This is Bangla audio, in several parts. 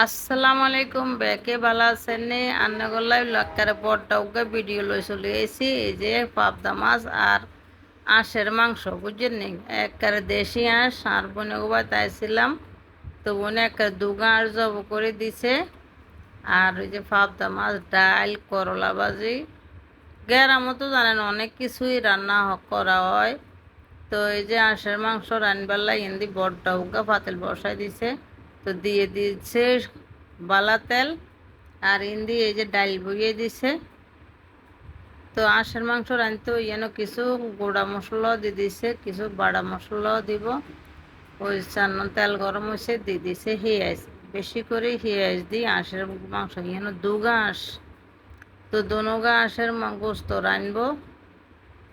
আসসালামু আলাইকুম বেকে ভালো আছেন নি? আন্নাগোল্লাই লক্কারে বড়টাউকে ভিডিও লই চলে এসেছি এই যে পাবদা মাছ আর আঁশের মাংস, বুঝছেন নি? একবারে দেশি আঁশ, আর বনে গোবা তাইছিলাম তো বনে একটা দুগা আঁশ জব করে দিছে। আর ওই যে পাবদা মাছ, ডাল, করলা ভাজি। গ্যারামও তো জানেন অনেক কিছুই রান্না করা হয়। তো এই যে আঁশের মাংস রানবেলা ইন্দি বড়টা উগা পাতিল বসাই দিছে। তো দিয়ে দিচ্ছে বালা তেল আর ইন্দি এই যে ডাল বইয়ে দিছে। তো আঁশের মাংস রাঁধতে যেন কিছু গোড়া মশলাও দিয়ে দিছে, কিছু বাড়া মশলাও দিব। ওই চান্ন তেল গরম হয়েছে, দিয়ে দিছে হিয়াজ। বেশি করে হিয়াজ দিই আঁশের মাংস যেন দুগা আঁশ। তো দোনোগা আঁশের গোস্ত রানবো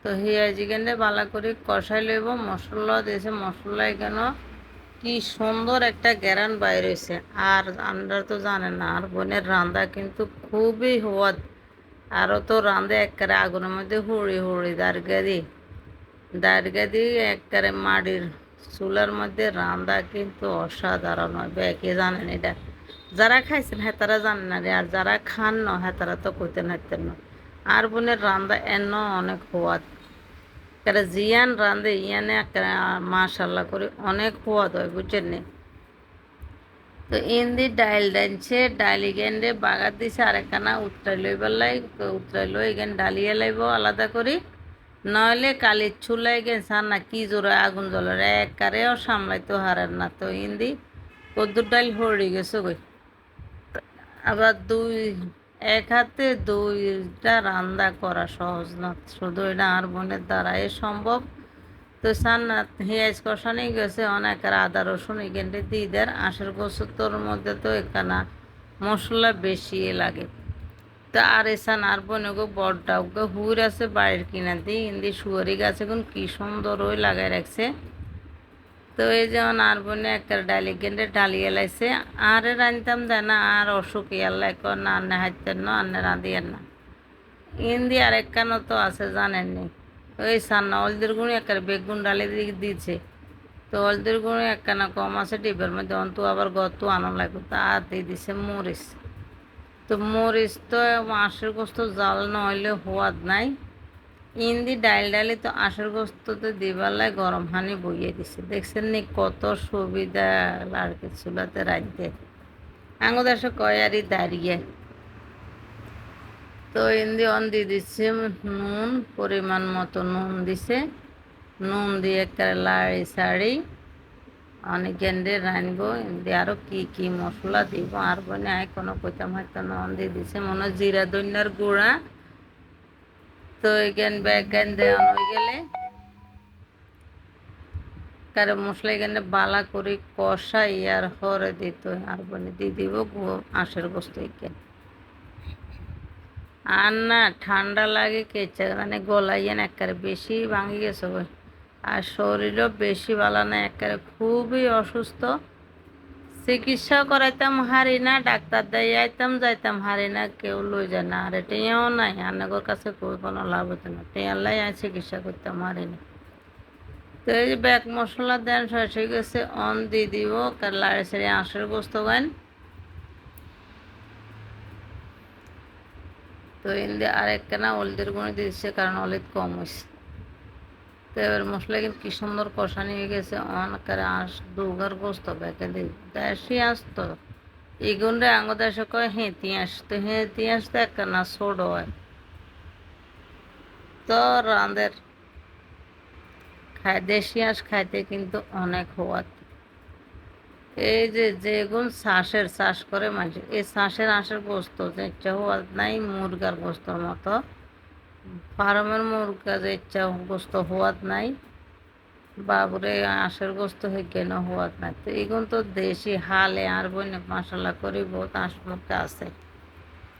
তো হিয়াজি কেনে ভালো করে কষাই লইব মশলা দিয়েছে মশলা কেন কি সুন্দর একটা গ্যারান বাইর হয়েছে আর আমরা তো জানেন না, আর বোনের রান্দা কিন্তু খুবই হওয়াদ। আরও তো রাঁধে একবারে আগুনের মধ্যে হুড়ি হুড়ি দারগাদি দারগাদি একবারে মাটির চুলার মধ্যে রান্দা কিন্তু অসাধারণ হয়। বেকে জানেন এটা? যারা খাইছেন হ্যাঁ তারা জানেন না রে, আর যারা খান না হ্যাঁ তারা তো কইতেন হাইতেন না। আর বোনের রান্দা এন অনেক হওয়াদ। একেবারে জিয়ান, রাঁধে, ইয়ানে মাশাল্লাহ করে অনেক হওয়াদ হয় বুঝছেন নি? তো ইন্দি ডাইল ডাইনছে ডালি গেন্ডে বাগার দিছে, আরেকখানা উতরাই লই বেলাই উতরাই লই এখানে ডালিয়ে লাইব আলাদা করি। নইলে কালির গেন সার না কি জোরে আগুন জ্বলের একবারেও সামলাইতে হারেন না। তো ইন্দি কদ্দুর ডাইল হড়ি গেছে গই আবার দুই এক হাতে দুইটা রান্না করা সহজ না, শুধু এটা আর বোনের দ্বারাই সম্ভব। তো সান্নাত হিয়াজ কষানি গেছে অনেক আদা, রসুন এখানটা দিয়ে আঁশের গোসতর মধ্যে তো এখানা মশলা বেশি লাগে। তো আর এসান আর বোনে গো বড়টা ওকে হুর আছে বাড়ির কিনা দিয়ে, ইন্দি শুয়ারি গাছে কোন কি সুন্দর ওই লাগাই রাখছে। তো এই যেমন আর বোনে একটা ডালি গেন্ডে ডালি এলাইছে। আর রাঁধতাম দেয় না, আর অসুখ ইয়াল্লাই কর না আন্নে হাইতেন না আন্নে রাঁধিয়েন না। ইন্দি আর একখানো তো আছে জানেননি ওই সান্না হলদির গুঁড়ি একটা বেগুন ডালি দিয়ে দিয়েছে তো হলদির গুঁড়ি একখানা কম আছে ডিবের মধ্যে অন্তু আবার গত আনো লাগবে, তা আর দিয়ে দিছে মরিচ। তো মরিচ তো আঁশের গোস্ত জাল নহলে হওয়াদ নাই। ইন্দি ডাইল ডালি তো আঁশের গোস্ত তো দিবালাই গরম হানি বইয়ে দিছে। দেখছেন নি কত সুবিধা আর কি চুলাতে রাখতে আঙুর দেশে কয়ারি দাঁড়িয়ে। তো ইন্দি অন দিয়ে দিচ্ছে নুন, পরিমাণ মতো নুন দিছে। নুন দিয়ে একটা লাড়ি সাড়ি অনেক গেন্ডে রানবো ইন্দি আরও কি কি মশলা দিব? আর বনে আয় কোনো কইতাম হয়তো নুন দিয়ে দিছে মনে জিরা দইনার গুঁড়া। তো এখান ব্যাগান দেওয়ান হয়ে গেলে কারে মশলা এখানে বালা করে কষাই আর হরে দিত আর বনে দিয়ে দিব আঁশের গোস্ত এখানে আর না ঠান্ডা লাগে কেচে মানে গলাই গলাইয়েন একবারে বেশি ভাঙি গেছে আর শরীরও বেশি ভালো না, একবারে খুবই অসুস্থ। চিকিৎসা করাইতাম হারি না ডাক্তার দেয় আইতাম যাইতাম হারি না কেউ লই যায় না। আর টেয়াও নাই আনাগোর কাছে কোনো লাভ হতো না টেয়ালাই আর চিকিৎসা করতাম হারি না তো এই ব্যাগ মশলা দেন শেষ হয়ে গেছে অন দিয়ে দিব লাড়ি সাড়ি আঁশের গোস্ত গান তো ইন্দি আরেকখানা হলদের গুঁড়ো দিচ্ছে কারণ হলুদ কম হয়েছে তো এবার মশলা কিন্তু কি সুন্দর কষানি হয়ে গেছে। অনেকের আঁশ দুগার গোস্ত ব্যাগে দিই দেশি আঁশ তো। এগুন রে আঙ্গ দেশে কয়, হেঁতি আঁশ তো, হেঁতি আঁশ তো একখানা ছোট হয়। তো রাঁধের খায়, দেশি আঁশ খাইতে কিন্তু অনেক হওয়াত এই যে যেগুন শ্বাসের শ্বাস করে মানুষ। এই শ্বাসের আঁশের গোস্ত যে ইচ্ছা নাই, মুরগার গোস্তর মতো। ফার্মের যে ইচ্ছা গোস্ত হওয়ার নাই। বাবুরে আঁশের গোস্ত হয়ে কেন হওয়ার নাই? তো এগুন তো দেশি হালে আর বইনে মশলা করি বহুত আঁশ মুখে আছে।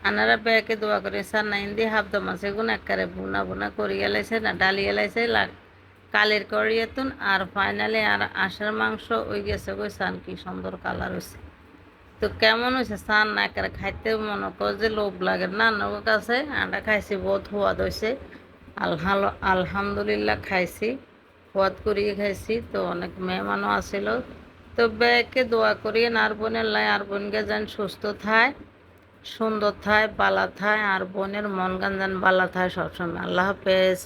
আনারা ব্যাকে দোয়া করে, স্যার, না, ইন্দি হাফদা মাছ এগুন একারে বুনা বুনা করি এলাইছে না, ডালি এলাইছে কালের করিয়েতুন আর ফাইনালে আর আষাঢ় মাংস ওই গেছে ওই সান কি সুন্দর কালার হয়েছে তো কেমন হয়েছে? সান না করে খাইতে মনে কর যে লোভ লাগে। না নগর কাছে আন্ডা খাইছি, বহুত সোয়াদ হয়েছে আলহাল, আলহামদুলিল্লাহ খাইছি, সোয়াদ করিয়ে খাইছি। তো অনেক মেহমানও আসিল তো ব্যাকে দোয়া করিয়েন আর বোনের লাই, আর বোনকে যেন সুস্থ থায়, সুন্দর থায়, বালা থায়, আর বোনের মন গান যেন বালা থায় সবসময়। আল্লাহ হাফেজ।